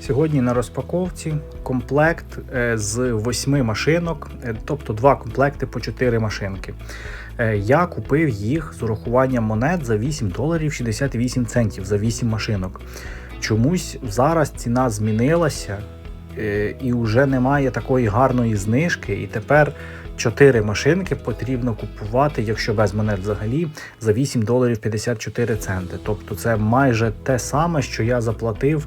Сьогодні на розпаковці комплект е, з восьми машинок, е, тобто два комплекти по 4 машинки. Е, Я купив їх з урахуванням монет за 8 доларів 68 центів за 8 машинок. Чомусь зараз ціна змінилася і вже немає такої гарної знижки, і тепер 4 машинки потрібно купувати, якщо без монет взагалі, за 8 доларів 54 центи. Тобто це майже те саме, що я заплатив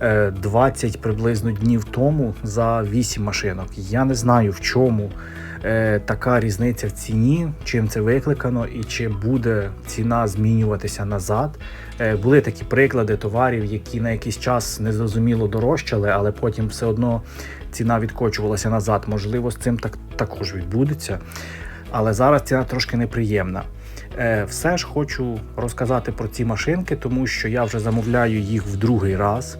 20 приблизно днів тому за 8 машинок. Я не знаю в чому е, така різниця в ціні, чим це викликано, і чи буде ціна змінюватися назад. Е, Були такі приклади товарів, які на якийсь час незрозуміло дорожчали, але потім все одно ціна відкочувалася назад. Можливо, з цим так також відбудеться. Але зараз ціна трошки неприємна. Е, Все ж хочу розказати про ці машинки, тому що я вже замовляю їх в другий раз.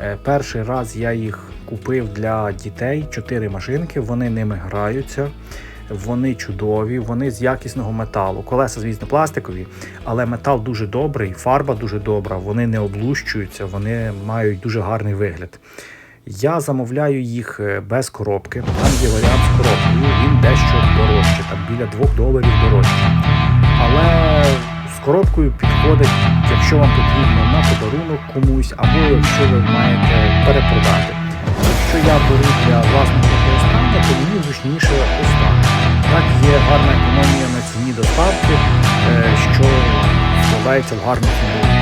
Е, Перший раз я їх купив для дітей чотири машинки. Вони ними граються. Вони чудові, вони з якісного металу. Колеса, звісно, пластикові, але метал дуже добрий, фарба дуже добра, вони не облущуються, вони мають дуже гарний вигляд. Я замовляю їх е, без коробки. Там є варіант з коробкою, біля 2 доларів дорожче. Але з коробкою підходить, якщо вам потрібно на подарунок комусь, або якщо ви маєте перепродати. Якщо я беру для власного використання, то мені зручніше так. Так є гарна економія на ціні доставки, е, що складається в гарну ціну.